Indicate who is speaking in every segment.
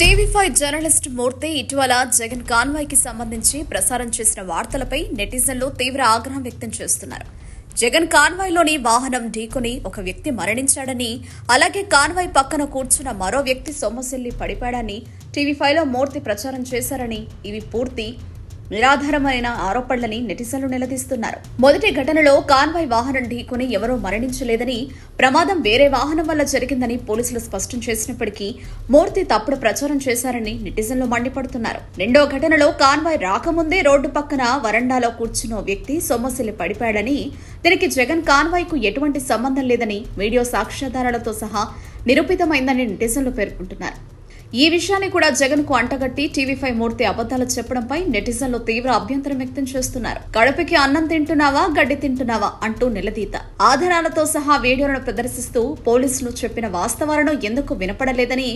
Speaker 1: TV five journalist మూర్తి ఇటీవల జగన్ కాన్వాయ్కి సంబంధించి ప్రసారం చేసిన వార్తలపై నెటిజన్లు తీవ్ర ఆగ్రహం వ్యక్తం చేస్తున్నారు. జగన్ కాన్వాయ్లోని వాహనం ఢీకొని ఒక వ్యక్తి మరణించాడని అలాగే కాన్వాయ్ పక్కన కూర్చున్న మరో వ్యక్తి సొమ్మసిల్లి పడిపాడని టీవీ ఫైవ్లో మూర్తి ప్రచారం చేశారని ఇవి పూర్తి నిరాధారమైన ఆరోపణలని నెటిజన్లు నిలదీస్తున్నారు. మొదటి ఘటనలో కాన్వాయ్ వాహనం ఢీకొని ఎవరూ మరణించలేదని ప్రమాదం వేరే వాహనం వల్ల జరిగిందని పోలీసులు స్పష్టం చేసినప్పటికీ మూర్తి తప్పుడు ప్రచారం చేశారని నెటిజన్లు మండిపడుతున్నారు. రెండో ఘటనలో కాన్వాయ్ రాకముందే రోడ్డు పక్కన వరండాలో కూర్చున్న వ్యక్తి సొమ్మసిల్లి పడిపాడని దీనికి జగన్ కాన్వాయ్కు ఎటువంటి సంబంధం లేదని వీడియో సాక్ష్యాధారాలతో సహా నిరూపితమైందని నెటిజన్లు పేర్కొంటున్నారు. ఈ విషయాన్ని కూడా జగన్కు అంటగట్టి టీవీ ఫైవ్ మూర్తి అబద్దాలు చెప్పడంపై నెటిజన్లు తీవ్ర అభ్యంతరం వ్యక్తం చేస్తున్నారు. కడుపుకి అన్నం తింటున్నావా గడ్డి తింటున్నావా అంటూ నిలదీత. ఆధారాలతో సహా వీడియోలను ప్రదర్శిస్తూ పోలీసులు చెప్పిన వాస్తవాలను ఎందుకు వినపడలేదని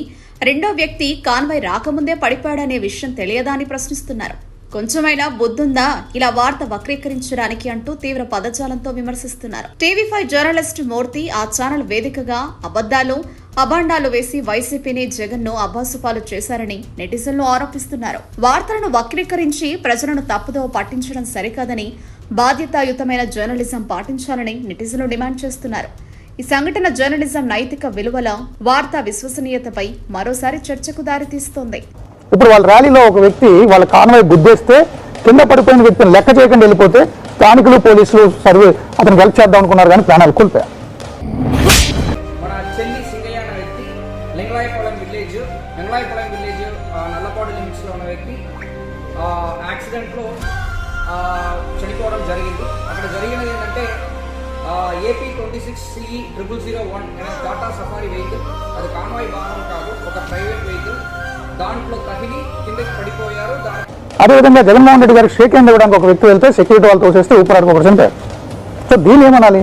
Speaker 1: రెండో వ్యక్తి కాన్వాయ్ రాకముందే పడిపోయాడనే విషయం తెలియదా అని ప్రశ్నిస్తున్నారు. కొంచెమైనా బుద్ధుందా? ఇలా వార్త వక్రీకరించడానికి అంటూ తీవ్ర పదజాలంతో విమర్శిస్తున్నారు. టీవీ ఫైవ్ జర్నలిస్ట్ మూర్తి ఆ ఛానల్ వేదికగా అబద్దాలు అభాండాలు వేసి వైసీపీని జగన్ను అభాసుపాలు చేశారని నెటిజన్లు ఆరోపిస్తున్నారు. వార్తలను వక్రీకరించి ప్రజలను తప్పుదోవ పట్టించడం సరికాదని బాధ్యతాయుతమైన జర్నలిజం పాటించాలని నెటిజన్లు డిమాండ్ చేస్తున్నారు. ఈ సంఘటన జర్నలిజం నైతిక విలువల వార్తా విశ్వసనీయతపై మరోసారి చర్చకు దారితీస్తోంది.
Speaker 2: ఇప్పుడు వాళ్ళ ర్యాలీలో ఒక వ్యక్తి వాళ్ళ కాన్వాయ్ గుద్దేస్తే కింద పడిపోయిన వ్యక్తిని లెక్క చేయకుండా వెళ్ళిపోతే స్థానికులు పోలీసులు సర్వే అతను హెల్ప్ చేద్దాం అనుకున్నారు కానీ ప్రాణాలు కోల్పోయారు.
Speaker 3: లింగలాయపాలెం విలేజ్ లింగలాయపాలెం విలేజ్ నల్లపాడు లిమిట్స్లో ఉన్న వ్యక్తి యాక్సిడెంట్లో చనిపోవడం జరిగింది. అక్కడ జరిగినది ఏంటంటే AP twenty six CE triple zero one అనే టాటా సఫారీ వెహికల్ అది కాన్వాయ్ వాహనం కాదు ఒక ప్రైవేట్ వెహికల్. దాంట్లో తగిలి కిందకి పడిపోయారు.
Speaker 2: అదేవిధంగా జగన్మోహన్ రెడ్డి గారికి షేక్ హ్యాండ్ ఇవ్వడానికి ఒక వ్యక్తి వెళ్తే సెక్యూరిటీ వాళ్ళు తోసేస్తే ఊపిరాడుకు ఒకటి చంపారు సో దీన్ని ఏమనాలి?